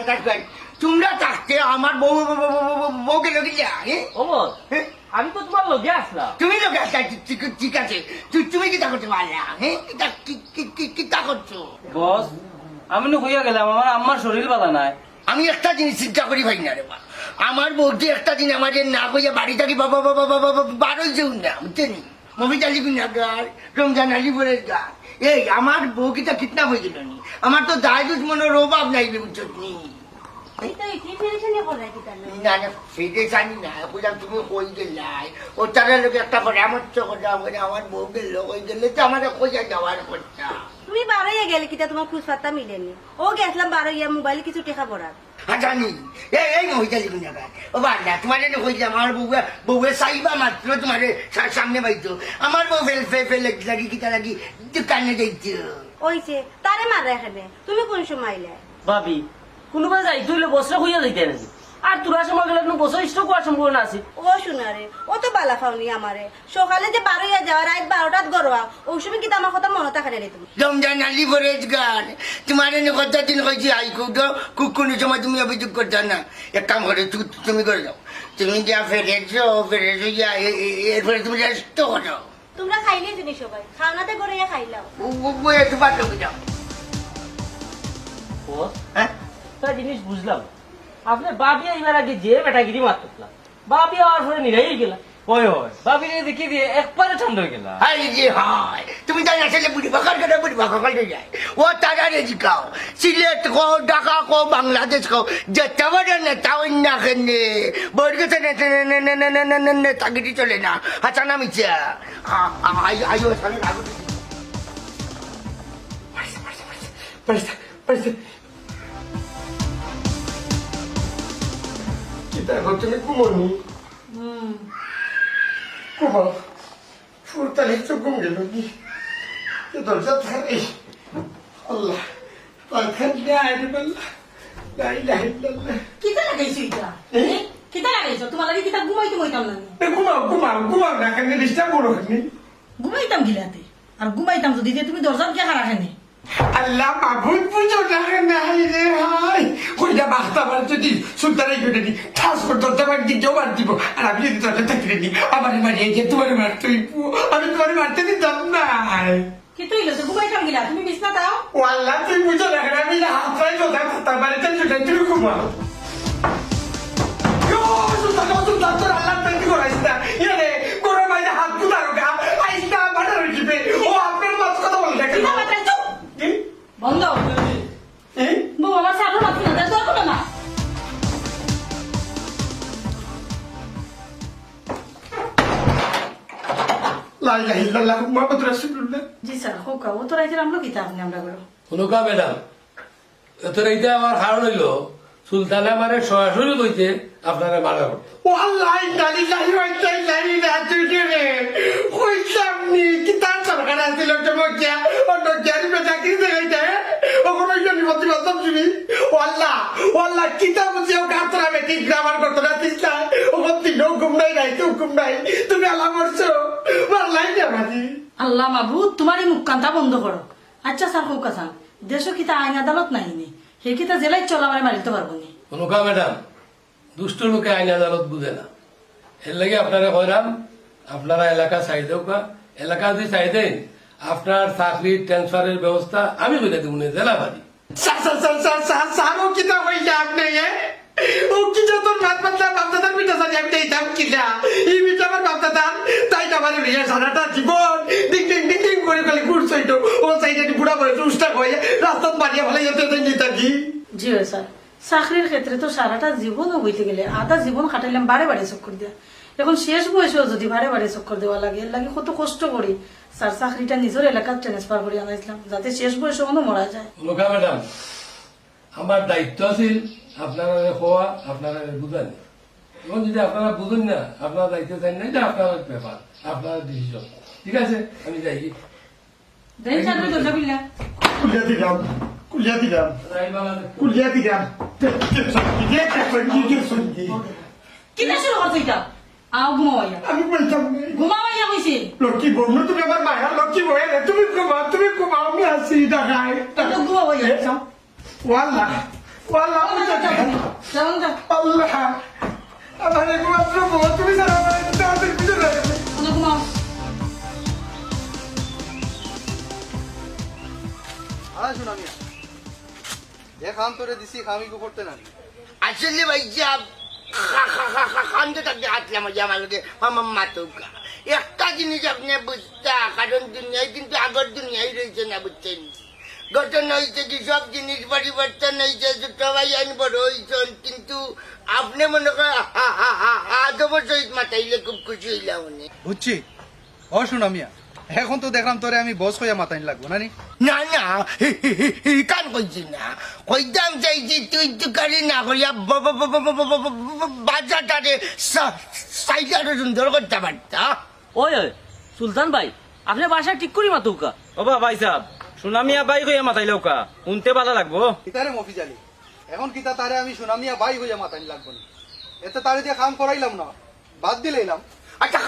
কথা কই তোমরা থাকতে আমার বউ বউ- বউ- বউ- বউ- বউকে হ্যাঁ? আমি তো তোমার লগে আসলাম। তুমি লোক ঠিক- আছে। তু- তুমি করতে পারলা হ্যাঁ? কি- কি- কি- করছ? বস আমি না হইয়া গেলাম আমার আম্মার শরীর বালা নাই। আমি একটা জিনিস চিন্তা করি ভাই না রে বা আমার বউটি একটা দিন আমাদের না কইয়া বাড়ি থাকি বাবা বাবা বাবা বাবা বারো যেও না বুঝছেন? মফিজ আলী গুনাগার রমজান আলী গান এই আমার বউ কিতা কিতনা হয়ে গেল নি। আমার তো দায় দুশ্মনের অভাব নাই রে বুঝছ নি। না না ফিরে জানি না বুঝলাম তুমি কই গেলাই ও তারা লোক একটা পরামর্শ করলাম আমার বউ গেল কই গেলে তো আমার কইয়া যাওয়ার কথা তুমি বারোইয়া গেলে কিতা তোমার খুঁজ পাত্তা মিলেনি। ও গেছিলাম বারোইয়া মোবাইলে কিছু টেকা পড়ার। জানি এই ও তোমার কইছে আমার বউয়ে চাইবা মাত্র তোমার সামনে পাইতো আমার বউ ফেল ফেল ফেল লাগি কিতা লাগি দোকানে যাইতো। ওইছে তারে মারা এখানে তুমি কোন সময় আইলে? ভাবি কোনোবা যাইতে বসরে হইয়া যাইতে নাকি আর তোরা সময় গেলে কোনো বছর স্ট্রোক হওয়ার সম্ভাবনা আছে ও শুনারে ও তো বালা ফাউনি আমারে। সকালে যে বারোইয়া যাওয়া রাত বারোটাত গরোয়া ওই সময় কিন্তু আমার কথা মনে থাকে রে তুমি? রমজান আলী ফরেজ গান তোমার এনে কথা দিন কইছি আই কুটো কোনো সময় তুমি অভিযোগ করছ না। এক কাম করে তুমি করে যাও। তুমি যা ফেরেছো ফেরেছো যা এরপরে তুমি রেস্ট করো। তোমরা খাইলে তুমি সবাই। খাওনাতে গড়িয়া খাইলাও বই একটু বাদ যাও। বস হ্যাঁ? একটা জিনিস বুঝলাম। আপনার বাবি এবার আগে যে বেটাগিরি মারতাম বাবি আর পরে নিরাই গেলা। ওই হয় বাবিরে দেখি দিয়ে একবারে ঠান্ডা হয়ে গেলা। হাই যে হাই তুমি জানি আসলে বুড়ি বাকার কেটে বুড়ি বাকা কাটে যায়। ও তারা রেজি খাও সিলেট কো ঢাকা কো বাংলাদেশ কো যেতে পারে নেতা অন্য খেনে বর্গতে নেতা নেতাগিরি চলে না। হাসানা মিছা আয়ো সালে লাগু। তুমি কুমনি কুমা ফুরতালি চুকুম গেল কি? দরজা থাকে আল্লাহ বল্লা কিতা লাগাইছো এটা? কিতা লাগাইছো? তোমার লাগে কিতা ঘুমাইতে মইতাম না এ ঘুমাও ঘুমাও ঘুমাও না কেন ডিস্টার্ব করো কেন ঘুমাইতাম গিলাতে। আর ঘুমাইতাম যদি তুমি দরজা কে খারা খানে আল্লাহ মাহবুব বুঝো না কেন হাই রে হাই কইটা বাস্তা বার যদি সুলতানাই করে দি ঠাস করে দরজা বার দি কেউ বার দিব। আর আমি যদি দরজা থাকলে দি আমার মারিয়ে যে তোমার মারতে আমি তোমার মারতে দিতাম না। কি তুই লসে ঘুমাইতাম গিলা? তুমি বিছনা দাও ও আল্লাহ তুই বুঝো না কেন আমি হাত পাই কথা কথা বাড়িতে চলে তুমি ঘুমাও। Yo, সুলতান সুলতান তোর আল্লাহ পেন্টি করাইস না। ইয়ে মাঝে হাত কুদারো গা আইস না বাড়ার হইবে ও আপনার মাছ কথা বল দেখেন কিতা বাতাই চুপ বন্ধ। বউ আমার সামনে মাথি না দরকার করো না। জি স্যার হোক ও তো রাইতে আমরা কিতা আপনি আমরা করো। শুনুকা ম্যাডাম। তোর এইটা আমার হার হইল। সুলতানে আমারে সরাসরি কইতে আপনারা মারা করতো। ও আল্লাহ কইতাম নি কি তার সরকার আছিল জমকিয়া ও নজারি বেচাকি দেখাইতে ও কোন জনি মতি বাতম শুনি। ও আল্লাহ ও আল্লাহ কিতাব বুঝে ও গাতরা বেটি গ্রামার করতে না। তিস্তা ও মতি নো গুম নাই নাই তো গুম নাই। তুমি আল্লাহ মরছো। মারলাই না মাজি। আল্লাহ মাবুদ তোমারই মুখ কান্তা বন্ধ করো। আচ্ছা স্যার হোক স্যার দেশও কিতা আইন আদালত নাই নি কিতা জেলাই চলা মানে মারিতে পারব নি। শুনুকা ম্যাডাম দুষ্ট লোকে আইন আদালত বুঝে না। এর লাগে আপনারা কইরাম আপনারা এলাকা চাই এলাকা যদি চাই দেন আপনার চাকরি ট্রান্সফারের ব্যবস্থা আমি করে দেবো না জেলা বাড়ি সা সা সা সা সা সারো কিতাব হইছে আপনি ও কি যে তোর বাপ বাচ্চা বাপ দাদার আমি দিতাম কিলা এই বিটা আমার বাপ তাই না আমার রিয়া সারাটা জীবন ডিং ডিং ডিং ডিং করে করে ঘুরছে তো ও সাইডে বুড়া বয়স উষ্টা হয়ে রাস্তাত বাড়িয়ে ফেলে যেতে যেতে কি? জি স্যার। চাকরির ক্ষেত্রে তো সারাটা জীবনও বইতে গেলে আধা জীবন খাটাইলাম বারে বারে চক্কর দিয়া। এখন শেষ বয়সেও যদি বারে বারে চক্কর দেওয়া লাগে এর লাগে কত কষ্ট করি। স্যার চাকরিটা নিজের এলাকার ট্রান্সফার করে আনাইছিলাম যাতে শেষ বয়সে কোনো মরা যায়। লোকা ম্যাডাম আমার দায়িত্ব আছিল আপনারা খোয়া আপনারা বুঝানি এবং যদি আপনারা বুঝুন না আপনারা দায়িত্ব চাই না এটা আপনার ব্যাপার আপনার ডিসিশন ঠিক আছে? আমি যাই। Kulya dilam. Kulya dilam. Kulya dilam. Kulya dilam. কিনা শুরু করছ এটা আও ঘুমাওয়া আমি বলতাম ঘুমাওয়া কইছি লক্ষ্মী বউ তুমি আমার মায়া লক্ষ্মী বউ তুমি ঘুমাও তুমি ঘুমাও আমি আসি দেখায় তো ঘুমাওয়া ওয়াল্লাহ ওয়াল্লাহ আল্লাহ খাম তোরে দিছি খামি গো করতে না। আসলে ভাই যা খান্তে থাকতে হাতলাম যে আমার মাতুকা একটা জিনিস আপনি বুঝতা কারণ দুনিয়ায় কিন্তু আগর দুনিয়ায় রয়েছে না বুঝছেন? ঘটনা হয়েছে কি সব জিনিস পরিবর্তন হয়েছে সবাই আইন বড় হয়েছেন কিন্তু আপনি মনে করেন আদব সহিত মাতাইলে খুব খুশি হইলাম বুঝছি? ও শোনা মিয়া এখন তো দেখলাম তোরে আমি বস হইয়া মাতাইন লাগবো নানি না না কান কইছি না কইতাম চাইছি তুই তো কারি না করিয়া বাজারটারে সাইডারে সুন্দর করতে পারতা ওই ওই সুলতান ভাই আপনি বাসা ঠিক করি মাতুকা ওবা ভাই সাহেব সুনামিয়া বাই হইয়া মাতাইলেও কা শুনতে ভালো লাগবো কিতারে মফি জালি এখন কিতা তারে আমি শোনা মিয়া বাই হইয়া মাতাইন লাগবো না এতে তারে দিয়ে খাম করাইলাম না বাদ দিলাম আচ্ছা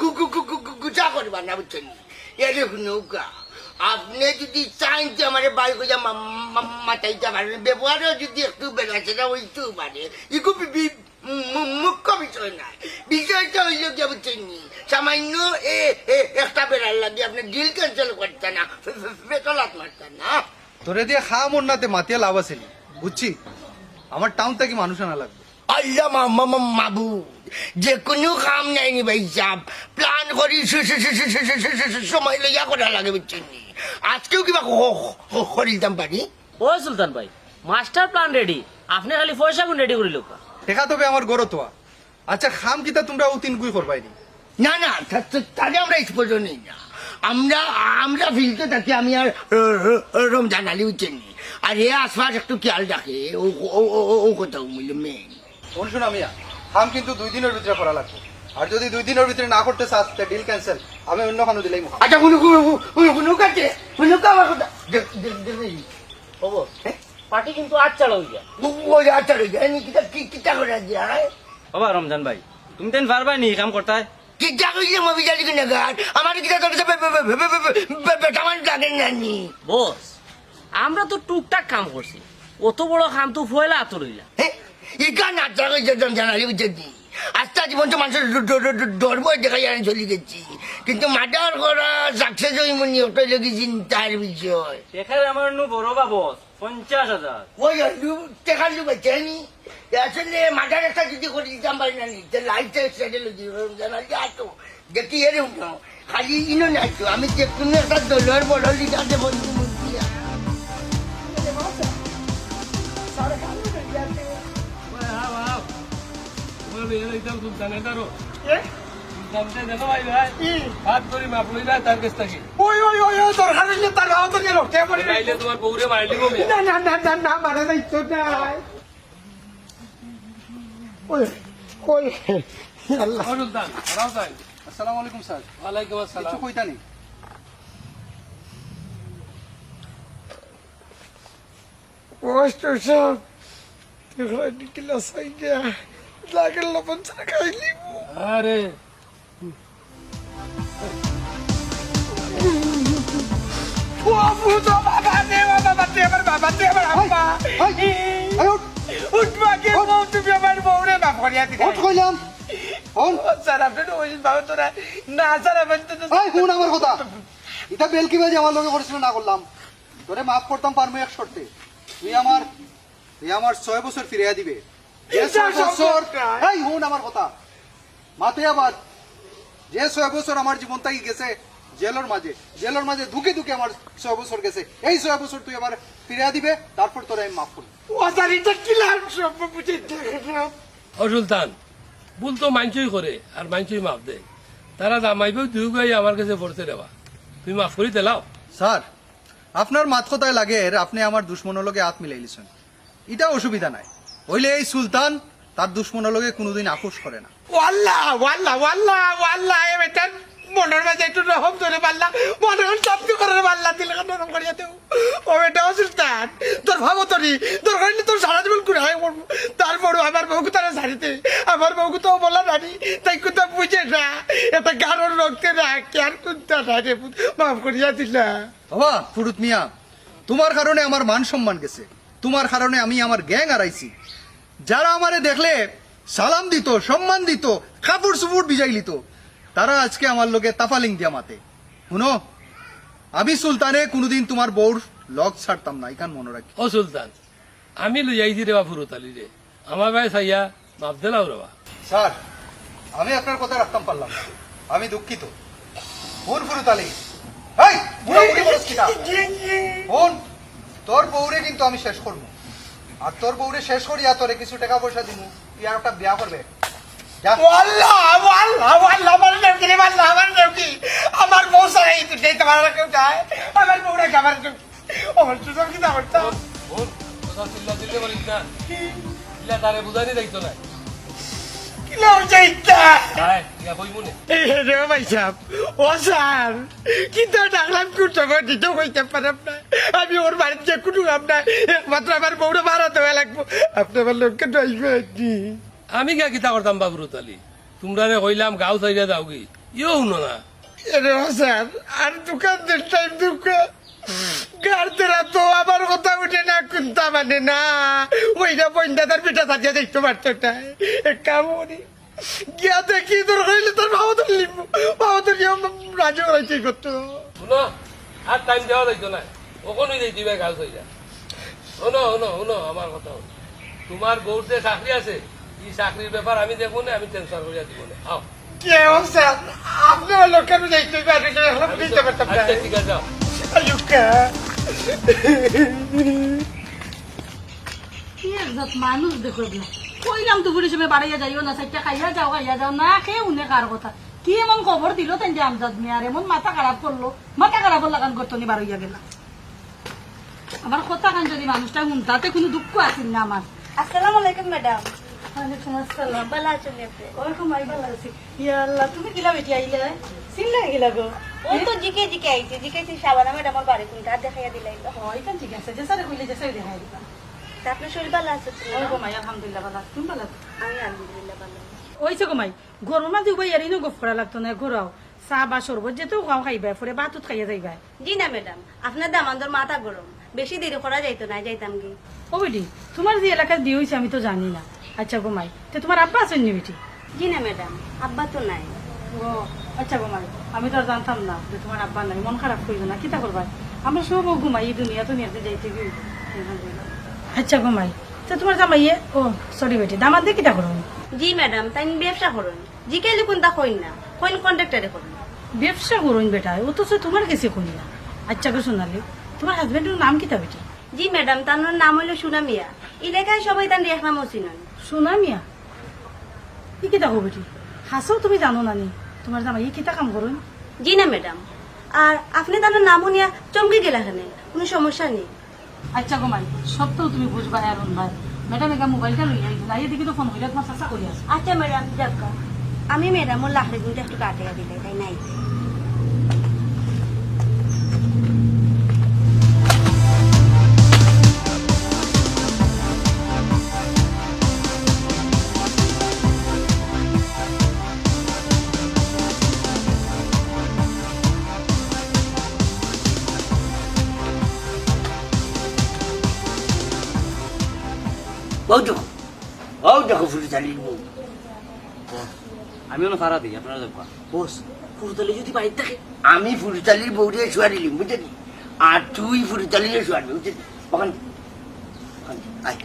খারাপ গাইছা গু গু গু গু গু গুজা করবা না বুঝছেন এরে নৌকা আপনি যদি চান যে আমার বাই করে মাথাইতে পারেন ব্যবহারও যদি একটু বেড়াচেরা হইতেও পারে ইকু মুখ্য বিষয় না বিষয়টা হইল কি বুঝছেন? সামান্য একটা বেড়ার লাগে আপনি ডিল ক্যান্সেল করতেন না বেতলাত মারতেন না তোরে দিয়ে খাম ওর মাতিয়া লাভ আছে বুঝছি আমার টাউন থেকে মানুষ আনা লাগবে আল্লাহ মাবু যে কোনো কাম নেয়নি ভাই সাহ প্ল্যান করি সময় লইয়া করা লাগে বুঝছেন আজকেও কিবা করিতাম পারি? ও সুলতান ভাই মাস্টার প্ল্যান রেডি আপনি খালি পয়সা গুণ রেডি করিল দেখা তবে আমার গরত আচ্ছা খাম কিতা তোমরা উতিন গুই করবাইনি না? না তাহলে আমরা স্পষ্ট নেই না। আমরা আমরা ফিলতে থাকি আমি আর রমজান আলী উঠেনি আর এ আসবাস একটু খেয়াল রাখে ও ও ও কোথাও মেয়ে শোনা মিয়া। খাম কিন্তু দুই দিনের ভিতরে করা লাগবে। আর যদি দুই দিনের ভিতরে না করতে চাস ডিল ক্যান্সেল আমি অন্য কোনো দিলেই মুখ আচ্ছা কোনো কোনো কোনো কাছে কোনো কামার কথা পার্টি কিন্তু আজ চালা হয়ে যায়। ওই আচ্ছা রয়ে যায় কিতা কি- কিতা করে যায় ওবা রমজান ভাই তুমি তেন পারবাই নি কাম করতাই কিতা কইলে মবি জালি কিনা গার আমার কিতা তোর বেটা মান লাগে নানি বস আমরা তো টুকটাক কাম করছি। অত বড় কাম তো ফয়লা আতর হইলা। ইকা নাচা কইছে জন জানালি বুঝছি আস্তে জীবন তো মানুষের যায় চলে গেছি। কিন্তু মার্ডার করা সাকসেস হই মনি ওটা লেগে চিন্তার বিষয়। দেখাই আমার নু বড় বা বস পঞ্চাশ হাজার। ওই দেখার লোক চাইনি আসলে মার্ডার একটা যদি করে দিতাম পারি না নি লাইফ স্টাইল জানালি আতো দেখি এর খালি ইনো নাই তো আমি যে কোনো একটা দলের বড় বন্ধু আসসালামু আসসালাম। কিছু কইতা নেই লাগের লবণ ছাড়া খাইলি আরে। আমার করলাম। তোরে মাফ করতাম পারব এক শর্তে। তুই আমার তুই আমার ছয় বছর ফিরিয়া দিবে। এই আমার কথা মাতে আবার যে ছয় বছর আমার জীবন থাকি গেছে জেলের মাঝে। জেলের মাঝে দুকে দুকে আমার ছয় বছর গেছে। এই ছয় বছর তুই আবার ফিরিয়ে দিবে তারপর তোরে আমি মাফ করব ও সুলতান ভুল তো করে আর তারা দামাইবেও দুই আমার কাছে পড়তে দেওয়া তুমি মাফ করি দিলাও স্যার আপনার মাত কথায় লাগে আপনি আমার দুশ্মনের লগে হাত মিলাই লিছেন এটা অসুবিধা নাই। হইলে এই সুলতান তার দুশ্মনের লোকে কোনোদিন আপোষ করে না। ওয়াল্লাহ ওয়াল্লাহ ওয়াল্লাহ ওয়াল্লাহ এ বেটা মনের মাঝে একটু রহম ধরে পারলা মনে শব্দ করে পারলা দিলে নরম করিয়া দেও? ও বেটা অসুস্থান তোর ভাবো তোরি তোর কারণে তোর সারা জীবন করে হয় তারপর আমার বউকে তারা ছাড়িতে আমার বউকে তো বলা রানি তাই কোথা বুঝে না এটা গারোর রক্তে না কেয়ার কোনটা না রে মাফ করিয়া দিলা। বাবা ফুরুত মিয়া তোমার কারণে আমার মান সম্মান গেছে। তোমার কারণে আমি আমার গ্যাং হারাইছি। যারা আমারে দেখলে সালাম দিত সম্মান দিত কাপড় সুপুর বিজাই লিত তারা আজকে আমার লোকে তাফালিং দিয়া মাতে। শুনো আমি সুলতানে কোনোদিন তোমার বউর লগ ছাড়তাম না এখান মনে রাখি। ও সুলতান আমি লই যাইছি রে বা ফুরতালি রে। আমার ভাই সাইয়া মাপ দিলাও রে বা। স্যার আমি আপনার কথা রাখতাম পারলাম না। আমি দুঃখিত। ফোন ফুরুতালি এই তোর বউরে কিন্তু আমি শেষ করব। আর তোর বউরে শেষ করিয়া তোরে কিছু টাকা পয়সা দিমু। তুই আর একটা বিয়া করবে। আমার ওয়াল্লাহ আমার নেউকি আমার বউ সারা এই তুই তোমার কেউ যায় আমার বউরা আমার নেউকি আমার সুযোগ কি আমার তো চিল্লা চিল্লে বলিস না। চিল্লা তারে বুঝানি দেখতো না। কি লোক যাইতা তাই কই এই রে ভাই সাহেব ও স্যার কিন্তু ডাকলাম কুটো দিতেও কইতে পারাম না। আমি ওর বাড়িতে কুটু না একমাত্র আমার বউরে মারা দেওয়া লাগবো। আপনি আমার লোককে ড্রাইভার আমি কে কিতা করতাম বা তালি? তোমরা রে কইলাম গাও সাইডে যাও কি? ইও শুনো না। এরে স্যার আর দোকান দোকানদের টাইম দোকান গার্দেরা তো আমার কথা উঠে না কুন্তা মানে না। ওইটা বইন্দা তার পিঠা সাজিয়ে দেখতে পারতো না। এক কাম গিয়া দেখি তোর হইলে তোর বাবা তোর লিখব বাবা তোর রাজি হয়েছে করতো? আর টাইম দেওয়া যাইতো না। ওখানেই যাই দিবে গাও সাইডে শোনো শোনো শোনো আমার কথা। তোমার বউর যে চাকরি আছে এই চাকরির ব্যাপার আমি দেখব না আমি টেনশন করিয়া দিব না আও কে স্যার আপনার লোকের যাইতে পারে দিতে পারতাম ঠিক আছে আয়ুকা কি একজাত মানুষ দেখো এগুলা কইলাম তো বুড়ি বাড়াইয়া যাইও না সাইডটা খাইয়া যাও খাইয়া যাও না খেয়ে উনে কার কথা। কি এমন খবর দিল তেন যে আমজাদ মিয়ার এমন মাথা খারাপ করল মাথা খারাপ লাগান করতো নি বাড়াইয়া গেলা। আমার কথা কান যদি মানুষটা শুনতাতে কোনো দুঃখ আছিল না আমার? আসসালামু আলাইকুম ম্যাডাম। ওয়ালাইকুম আসসালাম। ভালো আছেন আপনি? ওরকম আই ভালো আছি। ইয়া আল্লাহ তুমি কিলা বেটি আইলে? চিনলে গেলা গো? ও তো জিকে জিকে আইছে জিকে শাবানা ম্যাডাম আমার বাড়ি কোনটা? দেখাইয়া দিলাই হয় ঠিক আছে। যে স্যার কইলে যে স্যার দেখাই দিবা আপনার শরীর ভালো আছে তো? ওরকম আই আলহামদুলিল্লাহ ভালো তুমি ভালো আমি আলহামদুলিল্লাহ ভালো ওইছে কমাই গরমের মাঝে উবাই আর ইনো গফ করা লাগতো না ঘোরাও। চাহ বা সরবত যেতেও খাও খাইবা পরে বাতুত খাইয়া যাইবা জি না ম্যাডাম। আপনার দামান্দর মাথা গরম। বেশি দেরি করা যাইতো না যাইতাম কি? ও বেটি তোমার যে এলাকায় বিয়ে হয়েছে আমি তো জানি না। আচ্ছা গোমাই তো তোমার আব্বা আছেন নি বেটি? জি না ম্যাডাম আব্বা তো নাই। ও আচ্ছা গোমাই আমি তো আর জানতাম না যে তোমার আব্বা নাই মন খারাপ করবে না কিতা করবা? আমরা সব ঘুমাই এই দুনিয়া তো নিয়ে যাইতে গিয়ে। আচ্ছা গোমাই তো তোমার জামাইয়ে ও সরি বেটি দামার দিয়ে কিতা করো জি ম্যাডাম তাই ব্যবসা করুন। জিকে লিখুন তা কইন না কইন কন্ট্রাক্টারে করুন। ব্যবসা করুন বেটা ও তো তোমার কাছে করি না। আচ্ছা গো সোনালি তোমার হাজবেন্ডের নাম কিতা বেটি জি ম্যাডাম তার নাম হইল সুনামিয়া এলাকায় সবাই তার এক নাম চিনন সোনা মিয়া? ই কিতা কো বেটি হাসও তুমি জানো না নি তোমার জামাই ই কিতা কাম করুন জি না ম্যাডাম আর আপনি তার নাম শুনিয়া চমকে গেলা কেন কোনো সমস্যা নেই। আচ্ছা গো মাই সব তো তুমি বুঝবা আর ভাই। ম্যাডাম একা মোবাইলটা লই আইছো না এদিকে তো ফোন কইরা তোমার চাচা আছে। আচ্ছা ম্যাডাম যাক আমি ম্যাডাম ওর লাখড়ি গুনটা একটু কাটিয়া দিলে তাই নাই। বউ দেখো বউ দেখো বউ আমি ওনা সারা দিই আপনারা দেখবা বস ফুলতালি যদি থাকে। আমি ফুলতালির বউরে শুয়া দিলি বুঝলি আর তুই ফুলতালিরে শুয়া বুঝলি ওখান আয়।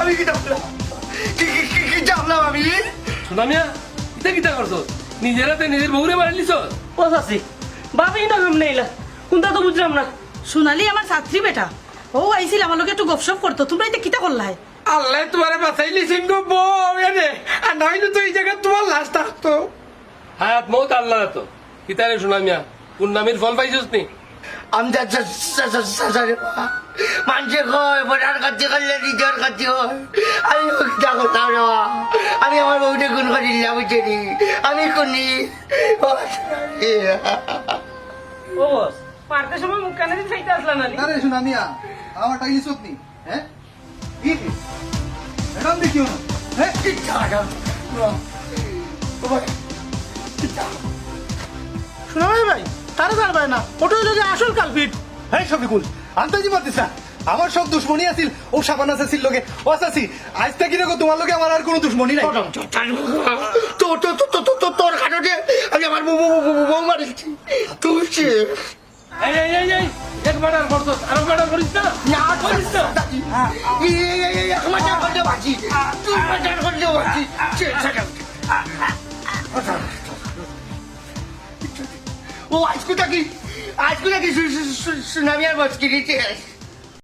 আমি কি ডাকলাম কি কি কি কি ডাকলাম আমি সুনামিয়া ইতা কিতা করছ? নিজের হাতে নিজের বউরে মারি লিছ ও বাপি না কাম নেইলা। কোনটা তো বুঝলাম না। সোনালি আমার ছাত্রী বেটা। ও আইছিল আমার লোকে একটু গপসপ করতো। তোমরা এটা কিতা করলাই আল্লাহ তোমার বাঁচাই লিছেন গো বউ এনে। আর নইলে তো এই জায়গায় তোমার লাশ থাকতো। হায়াত মত আল্লাহ তো। কিতারে শোনা মিয়া পূর্ণামির ফল পাইছিস নি? কয় কাছে করলে নিজের কাছে হয় আমি না আমি আমার বউটা গুণ করি দিলাম বুঝছি আমি কোনি ও বস পারতে সময় মুখ কানে খাইতে আসলা না আরে শোনা মিয়া আমার টাকা ইসত নি হ্যাঁ কি ম্যাডাম দেখিও না হ্যাঁ শোনা ভাই ভাই তারা জানবে না। ওটা হইল যে আসল কালপিট হ্যাঁ শফিকুল আন্তাজি পারতিস না আমার সব দুশ্মনী আছিল ও সাবান আছে ছিল লোকে ও আসাসি আজ থেকে দেখো তোমার লোকে আমার আর কোনো দুশ্মনী নাই। তো তো তো তো তো তো তোর কারণে আমি আমার বউ বউ বউ বউ মারিছি। তুই এই ও আজকে কি আজকে কি সুনামি আর বসকি দিতে